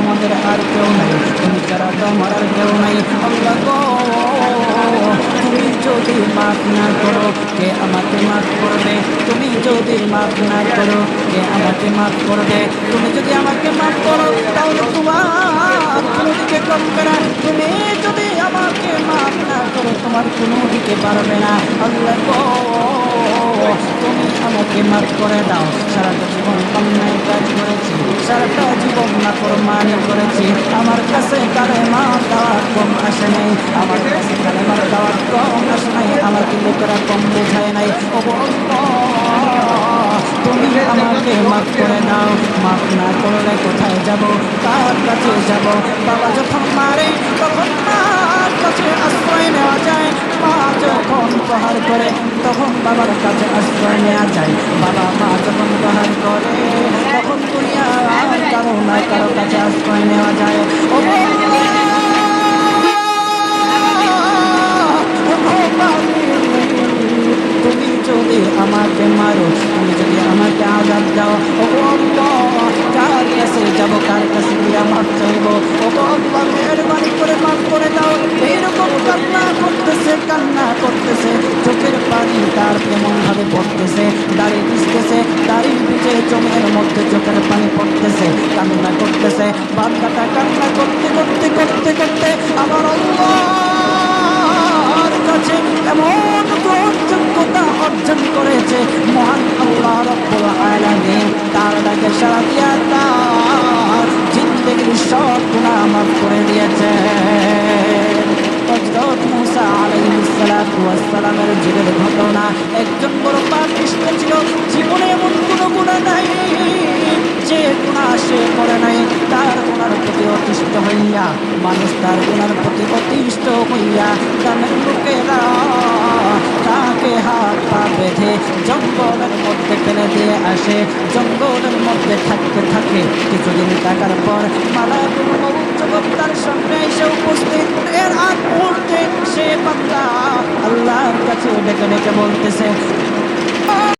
আমাদের আর কেউ নাই। তুমি ছাড়া তো আমার আর কেউ নাই। তুমি যদি মাফ না করো, কে আমাকে মাফ করবে? তুমি যদি মাফ না করো, কে আমাকে মাফ করবে? তুমি যদি আমাকে মাফ করো, তাহলে তোমার কোনো দিকে কম না। তুমি যদি আমাকে মাফ না করো, তোমার কোনো দিকে পারবে না। আল্লাহ তুমি আমাকে মাফ করে দাও। সারা জীবন করেছি। আমার কাছে কালে মা দাওয়াত কম আসে নাই। আমার কাছে কালে মার দাওয়াত কম আসে নাই। আমাকে লোকেরা কম বোঝায় নাই। তুমি আমাকে মাফ করে নাও। মাফ না করলে কোথায় যাব? কার কাছে যাব? বাবা যখন মারে, তখন তার কাছে আশ্রয় নেওয়া যায়? মা যখন প্রহার করে, তখন বাবার কাছে আশ্রয় নেওয়া যায়। বাবা পড়তেছে, দাড়ি ভিজতেছে দাড়ির পিঠে চোখের মধ্যে চোখের পানি পড়তেছে, কান্না করতেছে বাচ্চাটা কান্না করতে করতে করতে করতে আমার আল্লাহর কাছে এমন গ্রহণযোগ্যতা অর্জন করেছে, মহান আল্লাহ রব্বুল আলামিন। তার ডাকে সারা দিয়া তার জিন্দগির সব গুনাহ মাফ করে দিয়েছে। ঘটনা একজন বড় পাপিষ্ট ছিল জীবনে এমন কোনো গুনাহ নাই। যে গুনাহ সে করে নাই, তার গুনার প্রতি অতিষ্ঠ হইয়া, মানুষ তার গুনার প্রতি অতিষ্ঠ হইয়া গ্রামের লোকেরা তাকে হাত পা বেঁধে জঙ্গলের মধ্যে ফেলে দিয়ে আসে। জঙ্গলের মধ্যে থাকতে থাকে, কিছুদিন থাকার পর মালা মুহূর্তে সে বান্দা আল্লাহর কাছে ডেকে ডেকে বলতেছে